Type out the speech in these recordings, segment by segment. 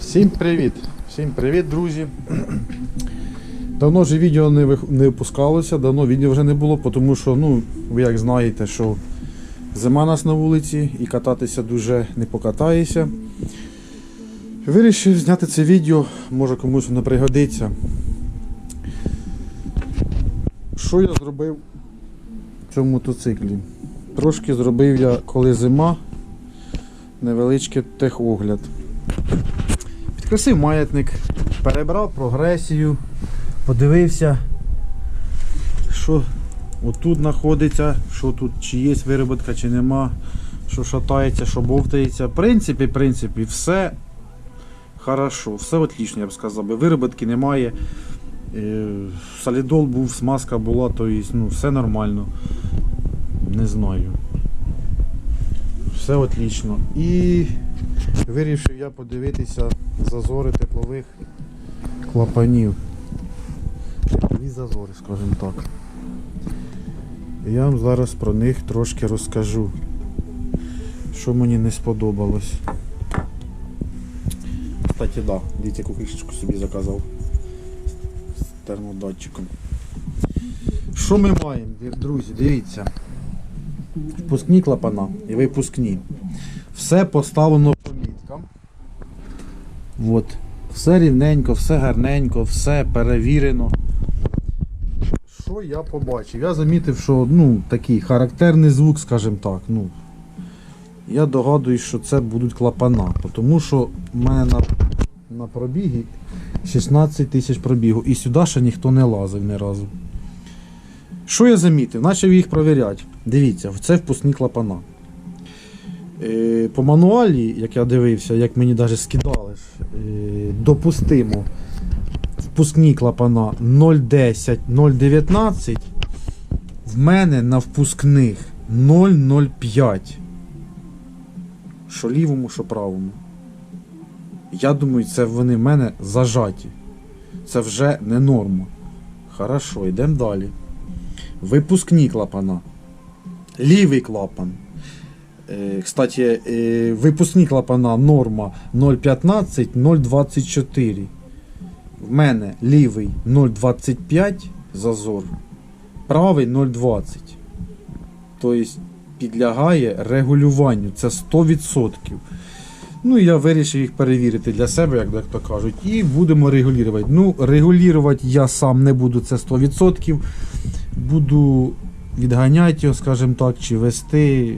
Всім привіт! Всім привіт, друзі! Давно вже відео не, вих- не випускалося, давно відео вже не було, тому що, ну, ви як знаєте, що зима нас на вулиці і кататися дуже не покатаєшся. Вирішив зняти це відео, може комусь воно пригодиться. Що я зробив в цьому мотоциклі? Трошки зробив я, коли зима, невеличкий техогляд. Підкрасив маятник, перебрав прогресію, подивився, що отут знаходиться, що тут, чи є вироботка, чи нема, що шатається, що бовтається. В принципі, в принципі, все хорошо, все отлично, я б сказав. Вироботки немає. Е, Солідол був, смазка була, то є, ну, все нормально. Не знаю. Все отлично. І вирішив я подивитися зазори теплових клапанів. Теплові зазори, скажімо так. Я вам зараз про них трошки розкажу, що мені не сподобалось. Кстати, да, дивіться, яку кришечку собі заказав з термодатчиком. Що ми маємо, друзі? Дивіться. Впускні клапана і випускні. Все поставлено. От. Все рівненько, все гарненько, все перевірено. Що я побачив? Я замітив, що ну, такий характерний звук, скажімо так. Ну, я догадуюсь, що це будуть клапана. Тому що в мене на, на пробігі 16 тисяч пробігу. І сюди ще ніхто не лазив ні разу. Що я замітив? Почав їх провіряти. Дивіться, це впускні клапана. Е, по мануалі, як я дивився, як мені навіть е, допустимо впускні клапана 0,10, 0,19. В мене на впускних 0,05. Що лівому, що правому. Я думаю, це вони в мене зажаті. Це вже не норма. Хорошо, йдемо далі. Випускні клапана. Лівий клапан. Е, Кстати, е, випускні клапана норма 0,15, 0,24. В мене лівий 0,25 зазор, правий 0,20. Тобто підлягає регулюванню. Це 100%. Ну я вирішив їх перевірити для себе, як так то кажуть, і будемо регулювати. Ну, регулювати я сам не буду, це 100%. Буду відганяти його, скажімо так, чи вести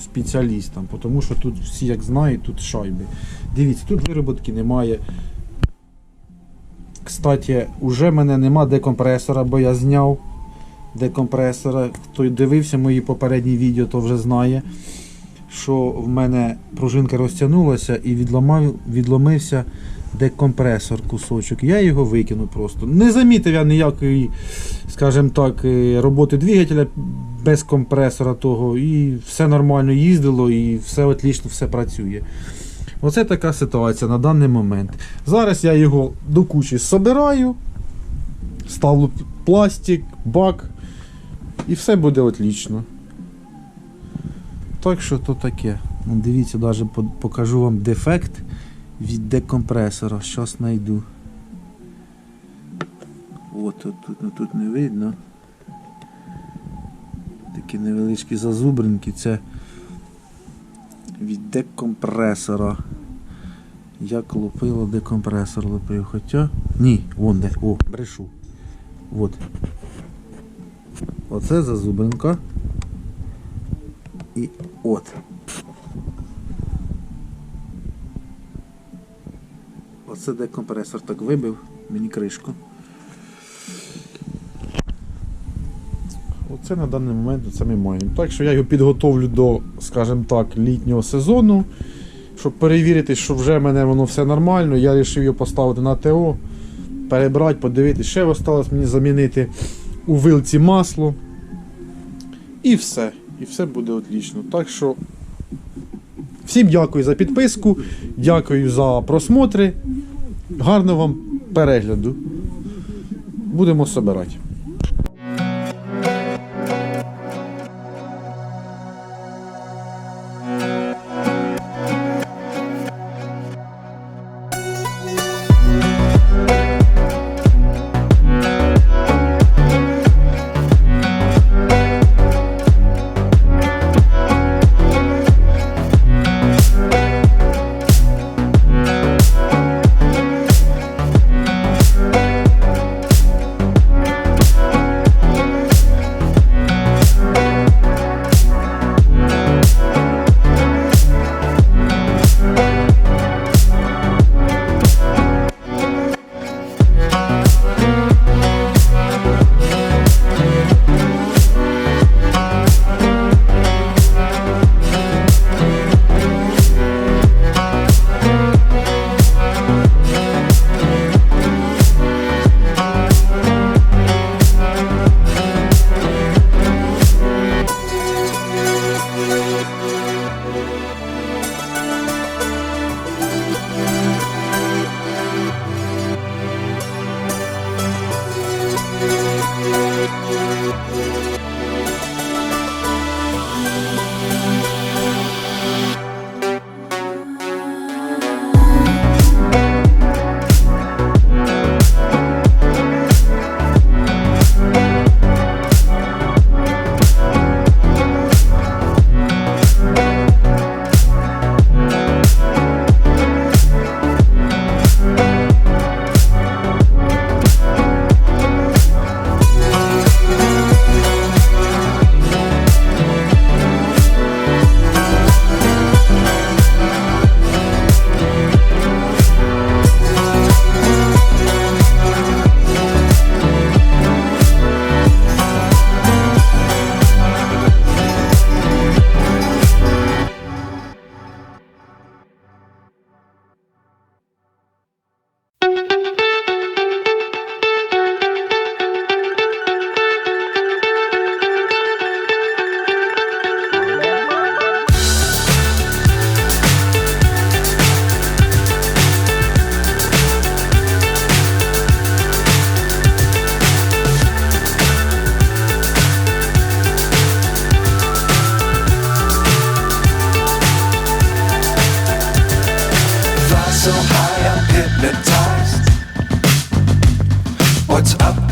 спеціалістам, тому що тут всі, як знають, тут шайби. Дивіться, тут вироботки немає. Кстати, уже мене нема декомпресора, бо я зняв декомпресора. Хто дивився мої попередні відео, то вже знає, що в мене пружинка розтягнулася і відламав, відломився декомпресор кусочок. Я його викинув просто. Не замітив я ніякої, скажімо так, е, роботи двигателя без компресора того. І все нормально їздило, і все отлично, все працює. Оце така ситуація на даний момент. Зараз я його до кучі собираю, ставлю пластик, бак, і все буде отлично. Так що то таке. Дивіться, навіть покажу вам дефект від декомпресора. Щас знайду. От тут, ну, тут не видно. Такі невеличкі зазубринки. Це від декомпресора. Як лупило декомпресор лупив. Хоча. Ні, вон де. О, брешу. От. Оце зазубринка. І от. Оце декомпресор так вибив мені кришку. Оце на даний момент це ми маємо. Так що я його підготовлю до, скажімо так, літнього сезону. Щоб перевірити, що вже в мене воно все нормально, я вирішив його поставити на ТО, перебрати, подивитися. Ще осталось мені замінити у вилці масло. І все. І все буде отлично. Так що всім дякую за підписку, дякую за просмотри. Гарного вам перегляду. Будемо собирати.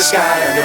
the sky.